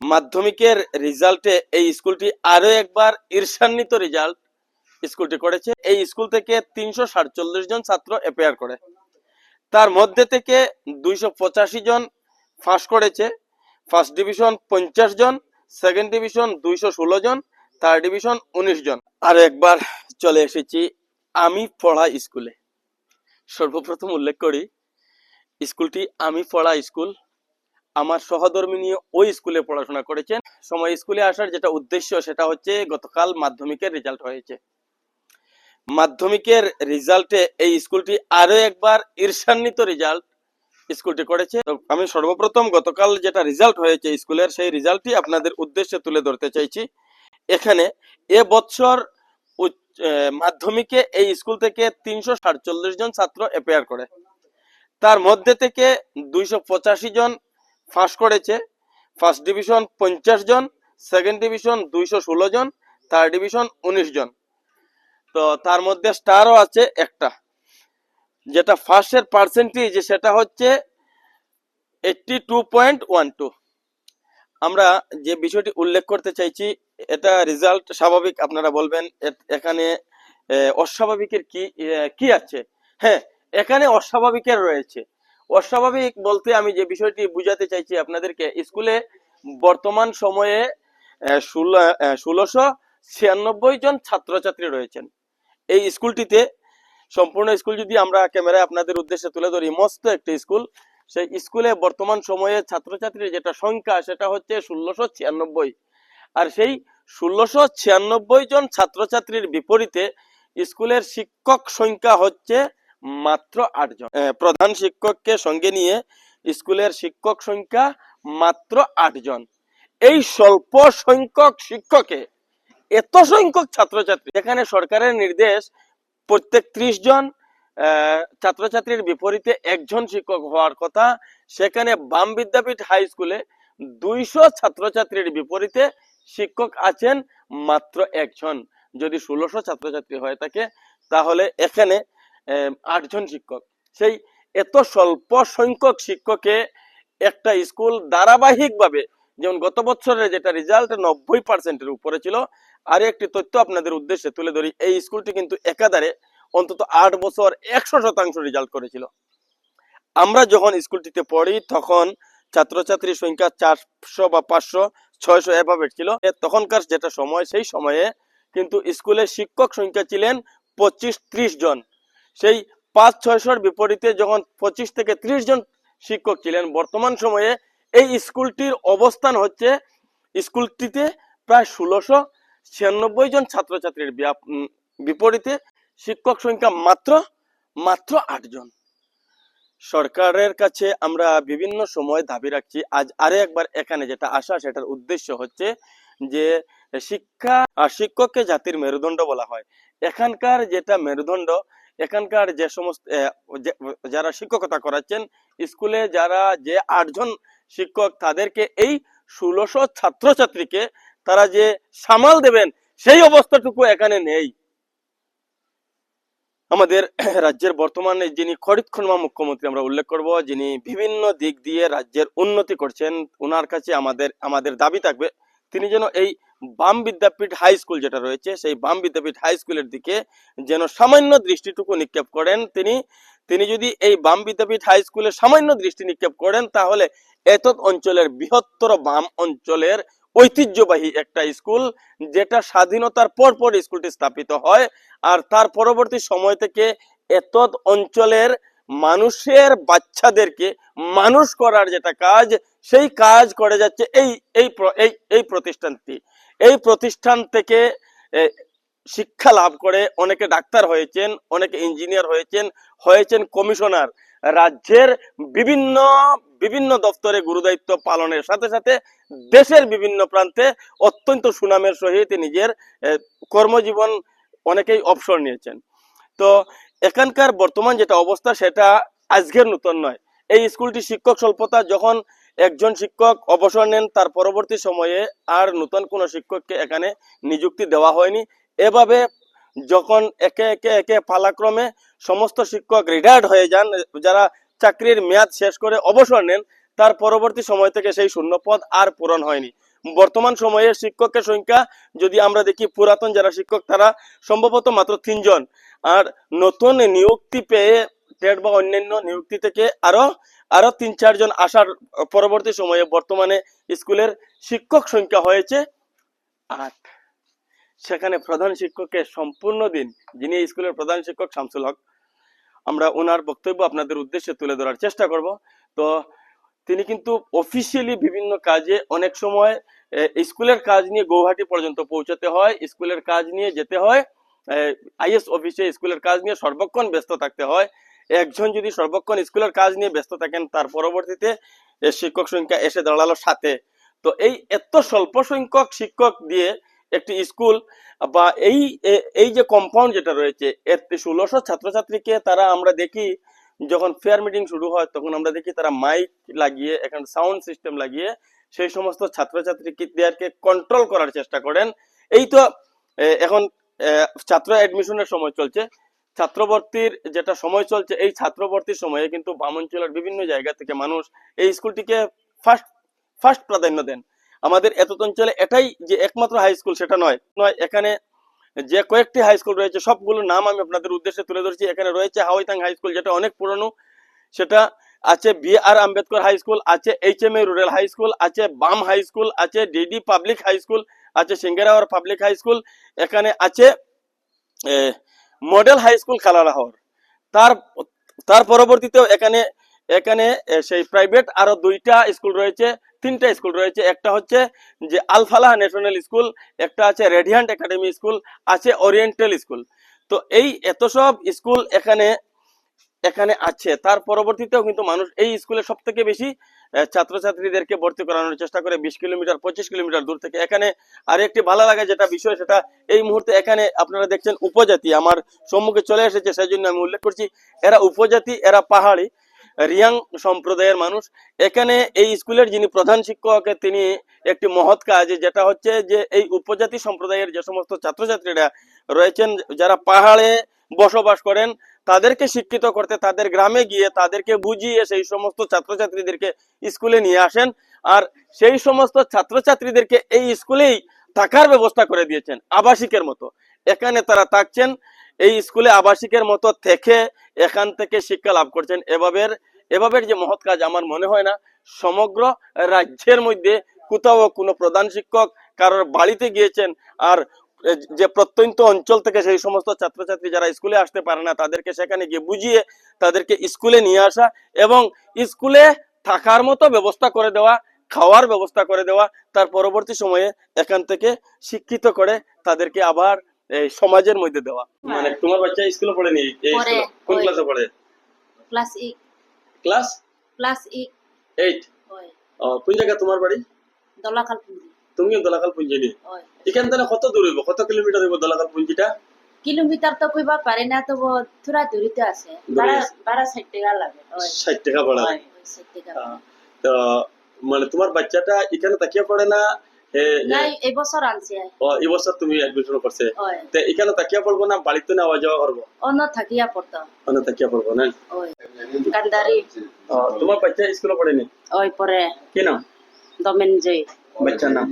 মাধ্যমিকের রেজাল্টে এই স্কুলটি আরও একবার ঈর্ষান্বিত রেজাল্ট স্কুলটি করেছে। এই স্কুল থেকে তিনশো সাতচল্লিশ জন ছাত্র অ্যাপেয়ার করে। তার মধ্যে থেকে দুইশো পঁচাশি জন ফার্স্ট করেছে। ফার্স্ট ডিভিশন পঞ্চাশ জন, সেকেন্ড ডিভিশন দুইশো ষোলো জন, থার্ড ডিভিশন উনিশ জন। আর একবার চলে এসেছি আমি পড়া স্কুলে। সর্বপ্রথম উল্লেখ করি, স্কুলটি আমি পড়া স্কুল আমার সহধর্মী নিয়ে ওই স্কুলে পড়াশোনা করেছেন। সময় স্কুলে আসার যেটা উদ্দেশ্য সেটা হচ্ছে গতকাল মাধ্যমিকের রেজাল্ট হয়েছে। মাধ্যমিকের রেজাল্টে এই স্কুলটি আরও একবার ঈর্ষান্বিত রেজাল্ট স্কুলটি করেছে। তো আমি সর্বপ্রথম গতকাল যেটা রেজাল্ট হয়েছে স্কুলের, সেই রেজাল্টটি আপনাদের উদ্দেশ্যে তুলে ধরতে চাইছি। এখানে এ বছর মাধ্যমিকে এই স্কুল থেকে তিনশো সাতচল্লিশ জন ছাত্র অ্যাপেয়ার করে। তার মধ্যে থেকে দুইশো পঁচাশি জন ফার্স্ট করেছে। ফার্স্ট ডিভিশন পঞ্চাশ জন সেকেন্ড ডিভিশন দুইশো ষোলো জন থার্ড ডিভিশন উনিশ জন। তো তার মধ্যে স্টারও আছে একটা। যেটা ফার্স্টের পার্সেন্টেজ সেটা হচ্ছে eighty two point one two আমরা যে বিষয়টি উল্লেখ করতে চাইছি, এটা রেজাল্ট স্বাভাবিক, আপনারা বলবেন এখানে অস্বাভাবিকের কি কি আছে? হ্যাঁ এখানে অস্বাভাবিকের রয়েছে। অস্বাভাবিক বলতে আমি যে বিষয়টি বুঝাতে চাইছি আপনাদেরকে, স্কুলে বর্তমান সময়ে ষোলোশো ছিয়ানব্বই জন ছাত্রছাত্রী রয়েছেন। এই স্কুলটিতে, সম্পূর্ণ স্কুল যদি আমরা ক্যামেরায় আপনাদের উদ্দেশ্যে তুলে ধরি, মস্ত একটি স্কুল। সেই স্কুলে বর্তমান সময়ে ছাত্রছাত্রীর যেটা সংখ্যা, সেটা হচ্ছে ষোলোশো ছিয়ানব্বই। আর সেই ষোলোশো ছিয়ানব্বই জন ছাত্রছাত্রীর বিপরীতে, স্কুলের শিক্ষক সংখ্যা হচ্ছে মাত্র আটজন। প্রধান শিক্ষককে সঙ্গে নিয়ে স্কুলের শিক্ষক সংখ্যা মাত্র আটজন। এই স্বল্প সংখ্যক শিক্ষকে এত সংখ্যক ছাত্রছাত্রী এখানে সরকারের নির্দেশ প্রত্যেক ত্রিশ জন ছাত্রছাত্রীর বিপরীতে একজন শিক্ষক হওয়ার কথা, সেখানে বাম বিদ্যাপীঠ হাই স্কুলে দুইশো ছাত্রছাত্রীর বিপরীতে শিক্ষক আছেন মাত্র একজন। যদি ষোলোশো ছাত্রছাত্রী হয়ে থাকে তাহলে এখানে আটজন শিক্ষক। সেই এত স্বল্প সংখ্যক শিক্ষকে একটা স্কুল ধারাবাহিকভাবে, যেমন গত বছরের যেটা রেজাল্ট নব্বই পার্সেন্টের উপরে ছিল আর একটি তথ্য আপনাদের উদ্দেশ্যে তুলে ধরি, এই স্কুলটি কিন্তু একাধারে অন্তত আট বছর একশো শতাংশ রেজাল্ট করেছিল। আমরা যখন স্কুলটিতে পড়ি, তখন ছাত্রছাত্রীর সংখ্যা চারশো বা পাঁচশো, ছয়শো এভাবে ছিল। তখনকার যেটা সময়, সেই সময়ে কিন্তু স্কুলে শিক্ষক সংখ্যা ছিলেন পঁচিশ ত্রিশ জন। সেই পাঁচ ছয়শোর বিপরীতে যখন পঁচিশ থেকে ত্রিশ জন শিক্ষক ছিলেন, বর্তমান সময়ে এই স্কুলটির অবস্থান হচ্ছে, স্কুলটিতে প্রায় ষোলোশো ছিয়ানব্বই জন ছাত্রছাত্রীর বিপরীতে শিক্ষক সংখ্যা মাত্র মাত্র আটজন সরকারের কাছে আমরা বিভিন্ন সময় দাবি রাখছি, আজ আরে একবার এখানে যেটা আসা, সেটার উদ্দেশ্য হচ্ছে যে শিক্ষা, আর শিক্ষককে জাতির মেরুদণ্ড বলা হয়। এখানকার যেটা মেরুদণ্ড এখানকার যে সমস্ত যারা শিক্ষকতা করাচ্ছেন, স্কুলে যারা যে আটজন শিক্ষক, তাদেরকে এই ষোলোশো ছাত্রছাত্রীকে তারা যে সামাল দেবেন, সেই অবস্থাটুকু এখানে নেই। আমাদের রাজ্যের বর্তমানে যিনি খরিদ খর্মা মুখ্যমন্ত্রী, আমরা উল্লেখ করব, যিনি বিভিন্ন দিক দিয়ে রাজ্যের উন্নতি করছেন ওনার কাছে আমাদের আমাদের দাবি থাকবে, তিনি যেন এই বাম বিদ্যাপীঠ হাই স্কুল যেটা রয়েছে, সেই বাম বিদ্যাপীঠ হাই স্কুলের দিকে যেন সামান্য দৃষ্টিটুকু নিক্ষেপ করেন তিনি। তিনি যদি এই বাম বিদ্যাপীঠ হাই স্কুলে সামান্য দৃষ্টি নিক্ষেপ করেন, তাহলে এতৎ অঞ্চলের বৃহত্তর বাম অঞ্চলের ঐতিহ্যবাহী একটা স্কুল যেটা স্বাধীনতার পর পর স্কুলটি স্থাপিত হয়, আর তার পরবর্তী সময় থেকে এতদ অঞ্চলের মানুষের বাচ্চাদেরকে মানুষ করার যেটা কাজ, সেই কাজ করে যাচ্ছে এই এই এই প্রতিষ্ঠানটি। এই প্রতিষ্ঠান থেকে শিক্ষা লাভ করে অনেকে ডাক্তার হয়েছেন, অনেকে ইঞ্জিনিয়ার হয়েছেন হয়েছেন কমিশনার। রাজ্যের বিভিন্ন বিভিন্ন দপ্তরে গুরুদায়িত্ব পালনের সাথে সাথে দেশের বিভিন্ন প্রান্তে অত্যন্ত সুনামের সহিত নিজের কর্মজীবন অনেকেই অবসর নিয়েছেন। তো এখানকার বর্তমান যেটা অবস্থা সেটা আজকের নতুন নয়। এই স্কুলটি শিক্ষক স্বল্পতা যখন একজন শিক্ষক অবসর নেন, তার পরবর্তী সময়ে আর নতুন কোনো শিক্ষককে এখানে নিযুক্তি দেওয়া হয়নি। এভাবে যখন একে একে একে পালাক্রমে সমস্ত শিক্ষক রিটায়ার্ড হয়ে যান, যারা চাকরির মেয়াদ শেষ করে অবসর নেন, তার পরবর্তী সময় থেকে সেই শূন্য পদ আর পূরণ হয়নি। বর্তমান সময়ে শিক্ষকের সংখ্যা যদি আমরা দেখি, পুরাতন যারা শিক্ষক, তারা সম্ভবত মাত্র তিনজন। আর নতুন নিযুক্তি পেয়ে টেট বা অন্যান্য নিযুক্তি থেকে আরও আরও তিন চারজন আসার পরবর্তী সময়ে বর্তমানে স্কুলের শিক্ষক সংখ্যা হয়েছে আট। সেখানে প্রধান শিক্ষককে সম্পূর্ণ দিন যিনি স্কুলের প্রধান শিক্ষক শামসুল হক, আমরা ওনার বক্তব্য আপনাদের উদ্দেশ্যে তুলে ধরার চেষ্টা করব। তো তিনি কিন্তু অফিসিয়ালি বিভিন্ন কাজে অনেক সময় স্কুলের কাজ নিয়ে গৌহাটি পর্যন্ত পৌঁছাতে হয়, স্কুলের কাজ নিয়ে যেতে হয় আইএস অফিসে স্কুলের কাজ নিয়ে সর্বক্ষণ ব্যস্ত থাকতে হয়। একজন যদি সর্বক্ষণ স্কুলের কাজ নিয়ে ব্যস্ত থাকেন, তার পরবর্তীতে শিক্ষক সংখ্যা এসে দাঁড়াল সাথে তো এই এত স্বল্প সংখ্যক শিক্ষক দিয়ে একটি স্কুল বা এই এই যে কম্পাউন্ড যেটা রয়েছে, এর ষোলোশো ছাত্রছাত্রীকে তারা আমরা দেখি যখন ফেয়ার মিটিং শুরু হয়, তখন আমরা দেখি তারা মাইক লাগিয়ে, এখানে সাউন্ড সিস্টেম লাগিয়ে সেই সমস্ত ছাত্রছাত্রীদেরকে কন্ট্রোল করার চেষ্টা করেন। এই তো এখন ছাত্র অ্যাডমিশনের সময় চলছে। ছাত্রভর্তির যেটা সময় চলছে, এই ছাত্রভর্তির সময়ে কিন্তু বামঞ্চলের বিভিন্ন জায়গা থেকে মানুষ এই স্কুলটিকে ফার্স্ট ফার্স্ট প্রাধান্য দেন। আমাদের এত অঞ্চলে এটাই যে একমাত্র হাই স্কুল সেটা নয়। নয়, এখানে যে কয়েকটি হাই স্কুল রয়েছে, সবগুলোর নাম আমি আপনাদের উদ্দেশ্যে তুলে ধরছি। এখানে রয়েছে হাওয়াইতাং হাই স্কুল যেটা অনেক পুরনো। সেটা আছে B R Ambedkar high school আছে H M A rural high school আছে বাম হাই স্কুল আছে ডিডি পাবলিক হাই স্কুল আছে সিঙ্গেরাওয়ার পাবলিক হাই স্কুল এখানে আছে মডেল হাই স্কুল খালারাহর তার তার পরবর্তীতেও এখানে এখানে সেই প্রাইভেট আরও দুইটা স্কুল রয়েছে, তিনটা স্কুল রয়েছে। একটা হচ্ছে যে আলফালাহ ন্যাশনাল স্কুল একটা আছে রেডিয়ান্ট একাডেমি স্কুল আছে ওরিয়েন্টাল স্কুল তো এই এত সব স্কুল এখানে এখানে আছে। তার পরবর্তীতেও কিন্তু মানুষ এই স্কুলে সব থেকে বেশি ছাত্রছাত্রীদেরকে ভর্তি করানোর চেষ্টা করে বিশ কিলোমিটার, পঁচিশ কিলোমিটার দূর থেকে। এখানে আর একটি ভালো লাগে যেটা বিষয়, সেটা এই মুহূর্তে এখানে আপনারা দেখছেন উপজাতি। আমার সম্মুখে চলে এসেছে সেই জন্য আমি উল্লেখ করছি, এরা উপজাতি, এরা পাহাড়ি, রিয়াং সম্প্রদায়ের মানুষ। এখানে এই স্কুলের যিনি প্রধান শিক্ষক, তিনি একটি মহৎ কাজ, যেটা হচ্ছে যে এই উপজাতি সম্প্রদায়ের যে সমস্ত ছাত্রছাত্রীরা রয়েছেন, যারা পাহাড়ে বসবাস করেন তাদেরকে শিক্ষিত করতে, তাদের গ্রামে গিয়ে তাদেরকে বুঝিয়ে সেই সমস্ত ছাত্রছাত্রীদেরকে স্কুলে নিয়ে আসেন। আর সেই সমস্ত ছাত্রছাত্রীদেরকে এই স্কুলেই থাকার ব্যবস্থা করে দিয়েছেন, আবাসিকের মতো। এখানে তারা থাকছেন, এই স্কুলে আবাসিকের মতো থেকে এখান থেকে শিক্ষা লাভ করছেন। এভাবের এভাবের যে মহৎ কাজ আমার মনে হয় না, সমগ্র রাজ্যের মধ্যে কোথাও কোনো প্রধান শিক্ষক কারোর বাড়িতে গিয়েছেন আর যে প্রত্যন্ত অঞ্চল থেকে সেই সমস্ত ছাত্রছাত্রী যারা স্কুলে আসতে পারে না তাদেরকে সেখানে গিয়ে বুঝিয়ে তাদেরকে স্কুলে নিয়ে আসা এবং স্কুলে থাকার মতো ব্যবস্থা করে দেওয়া খাওয়ার ব্যবস্থা করে দেওয়া তার পরবর্তী সময়ে এখান থেকে শিক্ষিত করে তাদেরকে আবার এই সমাজের মধ্যে দেওয়া। মানে তোমার বাচ্চা স্কুলে পড়ে, স্কুলে? কোন ক্লাসে পড়ে? Class eight class? Class eight eight হয়। কোন জায়গা তোমার বাড়ি? দলাখাল পুঁজি তুমিও দলাকাল পুঞ্জিনি হয়। এখান থেকে কত দূর হইব? কত কিলোমিটার হইব দলাকাল পুঞ্জিটা? কিলোমিটার তো কইবা পারি না তো থোড়া দূরিতে আছে। বারা ষাট টাকা লাগে ষাট টাকা হয় টাকা তো মানে তোমার বাচ্চাটা এখানে তাকিয়ে পড়ে না? এ, নাই এই আনছে। ও, এই তুমি অ্যাডমিশন করছে। তো এখানে তাকিয়ে পড়ব না বাড়িতে নেওয়া যাওয়া করব? অন্য থাকিয়া পড়তো। তাকিয়ে পড়ব না? ওই কান্দারি। তোমার বাচ্চা স্কুলে পড়েনি? ওই পরে কি নাম? দমেন জয় বাচ্চার নাম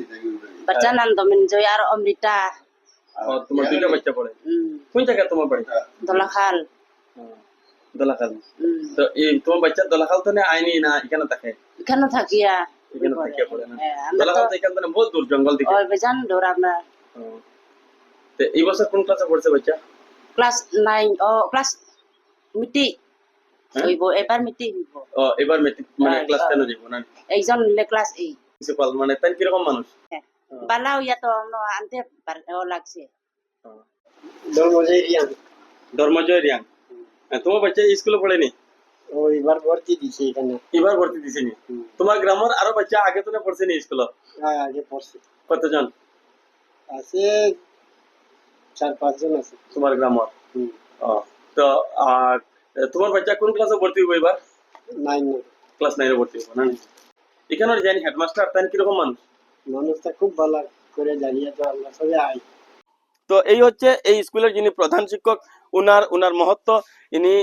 বাচ্চা নাম দমেন জয় আর অমৃতা ও, তোমার দুইটা বাচ্চা পড়ে উম, কোন জায়গায় তোমার বাড়ি দলাখাল ও, দলাখাল উম, তো এই তোমার বাচ্চা দলাখাল তো না আইনি না এখানে থাকে এখানে থাকিয়া এখানে থাকিয়া পড়ে না হ্যাঁ, আমরা দলাখাল তো তো এখান থেকে বহুত দূর জঙ্গল দিকে ওই বেজান দৌড় আমরা ও। তো এই বছর কোন ক্লাসে পড়ছে বাচ্চা ক্লাস নাইন ও ক্লাস মিটি হ্যাঁ? হইব এবার মিটি হইব ও এবার মেট্রিক মানে হ্যাঁ, ক্লাস হ্যাঁ। টেনে দিব না একজন হইলে ক্লাস এইট প্রিন্সিপাল মানে তাই কীরকম মানুষ? হ্যাঁ। ও। বালা হইয়া তো আনতে পার- লাগছে। ধর্মজয় রিয়াং হ্যাঁ, তোমার বাচ্চা স্কুলে পড়েনি? ও এবার ভর্তি দিছে এখানে। এবার ভর্তি দিছেনি? তোমার গ্রামের আরও বাচ্চা আগে তো না পড়ছেনি স্কুলে? হ্যাঁ আগে পড়ছে। কতজন? আছে চার পাঁচজন আছে। তোমার গ্রামের? হুম। তো আর তোমার বাচ্চা কোন ক্লাসে ভর্তি হইব এবার? নাইন ক্লাস নাইনে ভর্তি হইব না এখানে জানি হেডমাস্টার তাই কীরকম মানুষ? মানুষটা খুব ভালো করে জানিয়ে তো আমরা সবাই আই। তো এই হচ্ছে এই স্কুলের যিনি প্রধান শিক্ষক উনার উনার মহত্ব। ইনি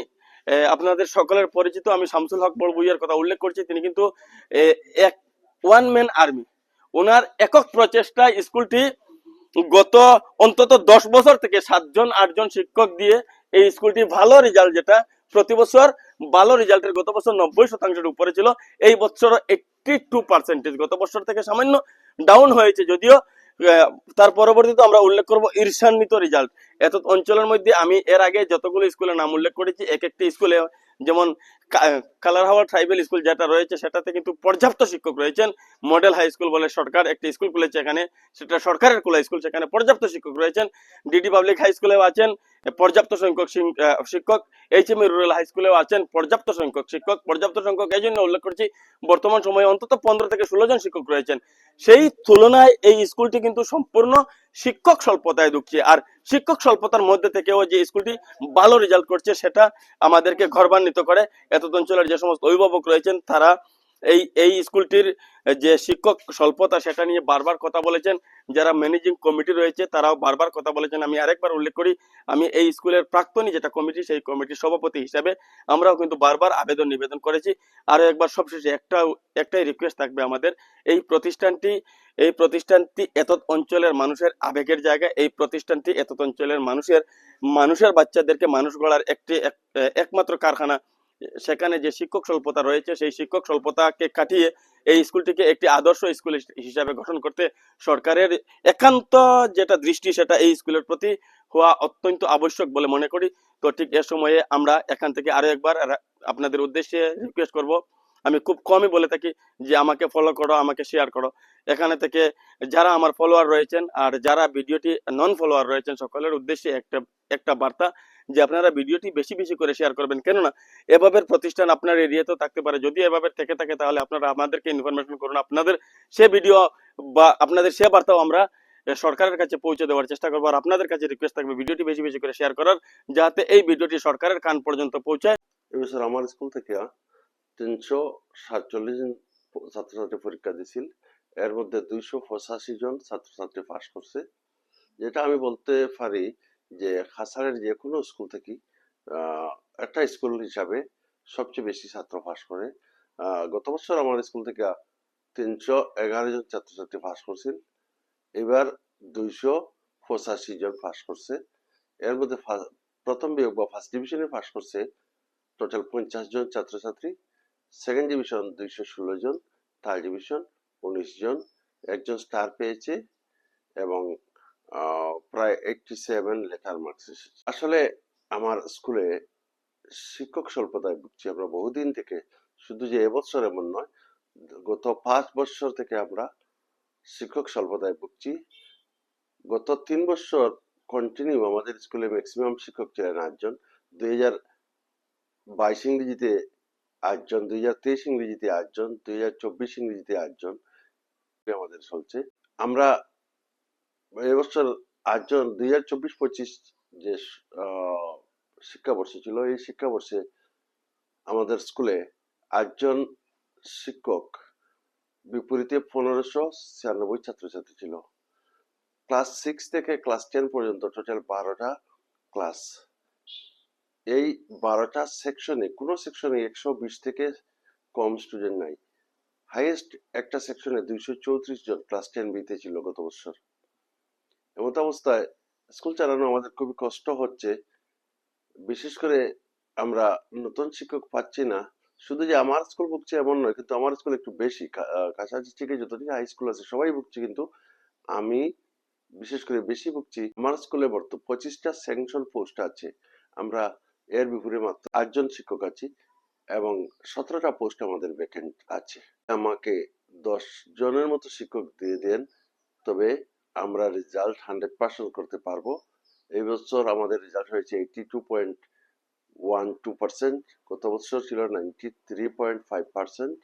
আপনাদের সকলের পরিচিত। আমি শামসুল হক বড় বইয়ের কথা উল্লেখ করছি। তিনি কিন্তু এক ওয়ান ম্যান আর্মি ওনার একক প্রচেষ্টায় স্কুলটি গত অন্তত দশ বছর থেকে সাতজন আটজন শিক্ষক দিয়ে এই স্কুলটি ভালো রেজাল্ট যেটা প্রতি বছর ভালো রেজাল্টের গত বছর নব্বই শতাংশের উপরে ছিল। এই বছর এইটটি টু পার্সেন্টেজ গত বছর থেকে সামান্য ডাউন হয়েছে যদিও তার পরবর্তীতে আমরা উল্লেখ করব ঈর্ষান্বিত রেজাল্ট। এত অঞ্চলের মধ্যে আমি এর আগে যতগুলো স্কুলের নাম উল্লেখ করেছি, এক একটি স্কুলে, যেমন কালারহাওয়া ট্রাইবেল স্কুল যেটা রয়েছে, সেটাতে কিন্তু পর্যাপ্ত শিক্ষক রয়েছেন। মডেল হাই স্কুল বলে সরকার একটি স্কুল খুলেছে এখানে, সেটা সরকারের খোলা স্কুল, সেখানে পর্যাপ্ত শিক্ষক রয়েছেন। ডিডি পাবলিক হাই স্কুলেও আছেন। পর্যাপ্ত সংখ্যক শিক্ষক এইচএমই রুরাল হাই স্কুলেও আছেন, পর্যাপ্ত সংখ্যক শিক্ষক, পর্যাপ্ত সংখ্যক এই জন্য উল্লেখ করছি, বর্তমান সময়ে অন্তত পনেরো থেকে ষোলো জন শিক্ষক রয়েছেন। সেই তুলনায় এই স্কুলটি কিন্তু সম্পূর্ণ শিক্ষক স্বল্পতায় ঢুকছে। আর শিক্ষক স্বল্পতার মধ্যে থেকেও যে স্কুলটি ভালো রেজাল্ট করছে, সেটা আমাদেরকে গর্বান্বিত করে এত অঞ্চলের যে সমস্ত অভিভাবক রয়েছেন, তারা এই এই স্কুলটির যে শিক্ষক স্বল্পতা সেটা নিয়ে বারবার কথা বলেছেন, যারা ম্যানেজিং কমিটি রয়েছে তারাও বারবার কথা বলেছেন। আমি আরেকবার উল্লেখ করি, আমি এই স্কুলের প্রাক্তনী যেটা কমিটি, সেই কমিটির সভাপতি হিসাবে আমরাও কিন্তু বারবার আবেদন নিবেদন করেছি। আরও একবার সবশেষে একটা একটাই রিকোয়েস্ট থাকবে আমাদের, এই প্রতিষ্ঠানটি এই প্রতিষ্ঠানটি এত অঞ্চলের মানুষের আবেগের জায়গা, এই প্রতিষ্ঠানটি এত অঞ্চলের মানুষের মানুষের বাচ্চাদেরকে মানুষ গড়ার একটি, এক- একমাত্র কারখানা। সেখানে যে শিক্ষক স্বল্পতা রয়েছে, সেই শিক্ষক স্বল্পতাকে কাটিয়ে এই স্কুলটিকে একটি আদর্শ স্কুল হিসাবে গঠন করতে সরকারের একান্ত যেটা দৃষ্টি, সেটা এই স্কুলের প্রতি হওয়া অত্যন্ত আবশ্যক বলে মনে করি। তো ঠিক এ সময়ে আমরা এখান থেকে আরও একবার আপনাদের উদ্দেশ্যে রিকোয়েস্ট করব। আমি খুব কমই বলে থাকি যে আমাকে ফলো করো, আমাকে শেয়ার করো। এখানে থেকে যারা আমার ফলোয়ার রয়েছেন আর যারা ভিডিওটি নন ফলোয়ার রয়েছেন, সকলের উদ্দেশ্যে একটা একটা বার্তা যে আপনারা ভিডিওটি বেশি বেশি করে শেয়ার করবেন। কেননা এভাবে প্রতিষ্ঠান আপনার এরিয়াতেও থাকতে পারে। যদি এভাবে থেকে থাকে, তাহলে আপনারা আমাদেরকে ইনফরমেশন করুন। আপনাদের সে ভিডিও বা আপনাদের সে বার্তাও আমরা সরকারের কাছে পৌঁছে দেওয়ার চেষ্টা করব। আর আপনাদের কাছে রিকোয়েস্ট থাকবে ভিডিওটি বেশি বেশি করে শেয়ার করার, যাতে এই ভিডিওটি সরকারের কান পর্যন্ত পৌঁছায়। এবছর আমার স্কুল থেকে তিনশো সাতচল্লিশ জন ছাত্রছাত্রী পরীক্ষা দিছিল। এর মধ্যে দুইশো পঁচাশি জন ছাত্রছাত্রী পাশ করছে। যেটা আমি বলতে পারি যে খাসারের যে কোনো স্কুল থেকে একটা স্কুল হিসাবে সবচেয়ে বেশি ছাত্র পাস করে। গত বছর আমার স্কুল থেকে তিনশো এগারো জন ছাত্রছাত্রী পাস করছিল এবার দুইশো পঁচাশি জন পাস করছে। এর মধ্যে প্রথম বিভাগ বা ফার্স্ট ডিভিশনে পাস করছে টোটাল পঞ্চাশ জন ছাত্রছাত্রী। সেকেন্ড ডিভিশন দুইশো ষোলো জন থার্ড ডিভিশন উনিশ জন। একজন স্টার পেয়েছে এবং প্রায় এইটটি সেভেন লেটার মার্কস এসেছে। আসলে আমার স্কুলে শিক্ষক স্বল্পতায় ভুগছি আমরা বহুদিন থেকে। শুধু যে এবছর এমন নয়, গত পাঁচ বছর থেকে আমরা শিক্ষক স্বল্পতায় ভুগছি। গত তিন বছর কন্টিনিউ আমাদের স্কুলে ম্যাক্সিমাম শিক্ষক ছিলেন আটজন। দুই হাজার বাইশ ইংরেজিতে আটজন দুই হাজার তেইশ ইংরেজিতে আটজন দুই হাজার চব্বিশ ইংরেজিতে আটজন আমাদের চলছে। আমরা এবছর আটজন দুই হাজার চব্বিশ পঁচিশ যে শিক্ষাবর্ষ ছিল, এই শিক্ষাবর্ষে আমাদের স্কুলে আটজন শিক্ষক, বিপরীতে পনেরোশো ছিয়ানব্বই ছাত্রছাত্রী ছিল। ক্লাস সিক্স থেকে ক্লাস টেন পর্যন্ত টোটাল বারোটা ক্লাস। এই বারোটা সেকশনে, কোনো সেকশনে একশো বিশ থেকে কম স্টুডেন্ট নাই। হাইয়েস্ট একটা সেকশনে দুইশো চৌত্রিশ জন, ক্লাস টেন বিতে ছিল গত বছর। এমত অবস্থায় স্কুল চালানো আমাদের খুবই কষ্ট হচ্ছে। বিশেষ করে আমরা নতুন শিক্ষক পাচ্ছি না। শুধু যে আমার স্কুল ভুগছে এমন নয়, কিন্তু আমার স্কুল একটু বেশি। কাছাকাছি থেকে যতটি হাই স্কুল আছে সবাই ভুগছে, কিন্তু আমি বিশেষ করে বেশি ভুগছি। আমার স্কুলে বর্তমান পঁচিশটা স্যাংশন পোস্ট আছে। আমরা এর বিপরীতে মাত্র আটজন শিক্ষক আছি এবং সতেরোটা পোস্ট আমাদের ভ্যাকেন্ট আছে। আমাকে দশ জনের মতো শিক্ষক দিয়ে দেন। তবে আমরা রেজাল্ট হান্ড্রেড পার্সেন্ট করতে পারব। এই বছর আমাদের রেজাল্ট হয়েছে eighty two point one two percent গত বছর ছিল ninety three point five percent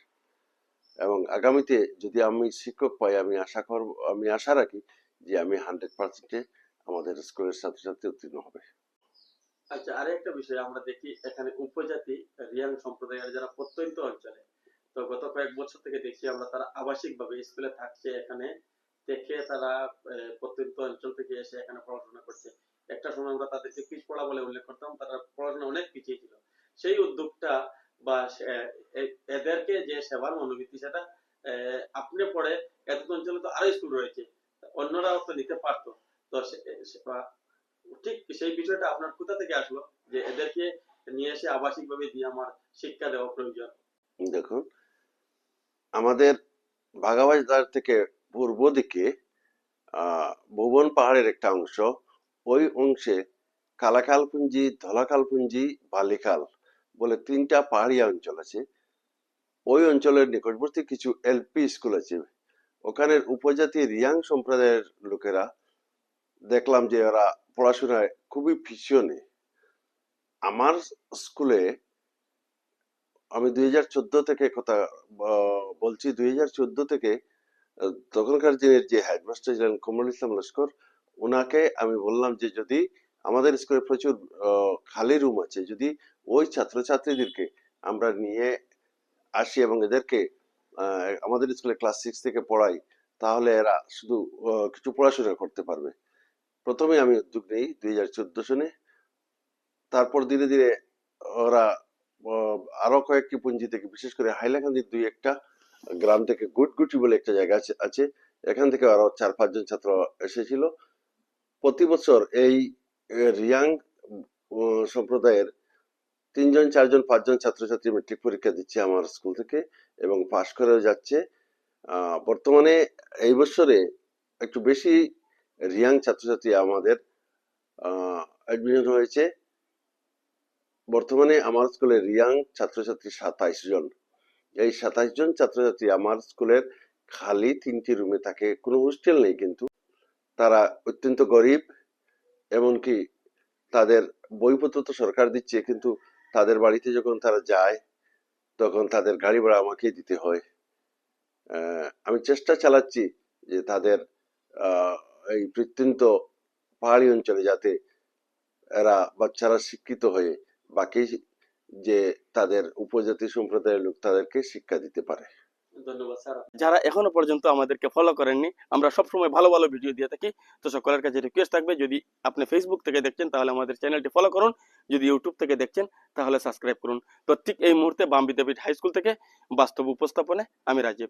এবং আগামীতে যদি আমি শিক্ষক পাই, আমি আশা করব, আমি আশা রাখি যে আমি হান্ড্রেড পার্সেন্টে আমাদের স্কুলের ছাত্রছাত্রী উত্তীর্ণ হবে। আচ্ছা আরেকটা বিষয়, আমরা দেখি এখানে উপজাতি রিয়াং সম্প্রদায়ের যারা প্রত্যন্ত অঞ্চলে, তো গত কয়েক বছর থেকে দেখছি আমরা তারা আবাসিক ভাবে স্কুলে থাকছে এখানে। থেকে তারা প্রত্যন্ত অঞ্চল থেকে এসে এখানে পড়াশোনা করছে। একটা সময় আমরা তাদেরকে পিছপড়া বলে উল্লেখ করতাম, তারা পড়াশোনা অনেক পিছিয়ে ছিল। সেই উদ্যোগটা বা এদেরকে যে সেবার মনোবৃত্তি, সেটা আপনি পড়ে এত অঞ্চলে তো আরও স্কুল রয়েছে, অন্যরাও তো নিতে পারতো। তো ঠিক সেই বিষয়টা আপনার কোথা থেকে আসলো যে এদেরকে নিয়ে এসে আবাসিক ভাবে দিয়ে আমার শিক্ষা দেওয়া প্রয়োজন? দেখুন, আমাদের বাগাবাজার থেকে পূর্ব দিকে ভুবন পাহাড়ের একটা অংশ, ওই অংশে কালাকালপুঞ্জি, ধলাকালপুঞ্জি বালিকাল বলে তিনটা পাহাড়িয়া অঞ্চল আছে। ওই অঞ্চলের নিকটবর্তী কিছু এলপি স্কুল আছে। ওখানের উপজাতি রিয়াং সম্প্রদায়ের লোকেরা দেখলাম যে ওরা পড়াশোনায় খুবই ভীষণে। আমার স্কুলে আমি দুই হাজার চোদ্দ থেকে কথা বলছি দুই হাজার চোদ্দ থেকে তখনকার দিনের যে হেডমাস্টার ছিলেন কমরুল ইসলাম লস্কর ওনাকে আমি বললাম যে যদি আমাদের স্কুলে প্রচুর খালি রুম আছে, যদি ওই ছাত্রছাত্রীদেরকে আমরা নিয়ে আসি এবং এদেরকে আমাদের স্কুলে ক্লাস সিক্স থেকে পড়াই, তাহলে এরা শুধু কিছু পড়াশোনা করতে পারবে। প্রথমে আমি উদ্যোগ নেই দুই হাজার চোদ্দ সনে। তারপর ধীরে ধীরে ওরা আরও কয়েকটি পুঞ্জি থেকে, বিশেষ করে হাইলাকান্দির দুই একটা গ্রাম থেকে গুটগুটি বলে একটা জায়গা আছে- এখান থেকে আরও চার, পাঁচজন ছাত্র এসেছিল। প্রতি বছর এই রিয়াং সম্প্রদায়ের তিনজন, চারজন, পাঁচজন ছাত্রছাত্রী মেট্রিক পরীক্ষা দিচ্ছে আমার স্কুল থেকে এবং পাশ করেও যাচ্ছে। বর্তমানে এই বছরে একটু বেশি রিয়াং ছাত্রছাত্রী আমাদের অ্যাডমিশন হয়েছে। বর্তমানে আমার স্কুলে রিয়াং ছাত্রছাত্রী সাতাইশ জন। এই সাতাশ জন ছাত্রছাত্রী আমার স্কুলের খালি তিনটি রুমে থাকে, কোনো হোস্টেল নেই কিন্তু। তারা অত্যন্ত গরিব, এমনকি তাদের বইপত্র তো সরকার দিচ্ছে, কিন্তু তাদের বাড়িতে যখন তারা যায়, তখন তাদের গাড়ি ভাড়া আমাকে দিতে হয়। আমি চেষ্টা চালাচ্ছি যে তাদের এই প্রত্যন্ত পাহাড়ি অঞ্চলে যাতে এরা বাচ্চারা শিক্ষিত হয়ে বাকি যে তাদের উপজাতি সম্প্রদায়ের লোক তাদেরকে শিক্ষা দিতে পারে। ধন্যবাদ স্যার। যারা এখনও পর্যন্ত আমাদেরকে ফলো করেননি আমরা সবসময় ভালো ভালো ভিডিও দিয়ে থাকি। তো সকলের কাছে রিকোয়েস্ট থাকবে যদি আপনি ফেসবুক থেকে দেখছেন তাহলে আমাদের চ্যানেলটি ফলো করুন। যদি ইউটিউব থেকে দেখছেন তাহলে সাবস্ক্রাইব করুন। তো ঠিক এই মুহূর্তে বাম বিদ্যাপীঠ হাই স্কুল থেকে বাস্তব উপস্থাপনে আমি রাজীব।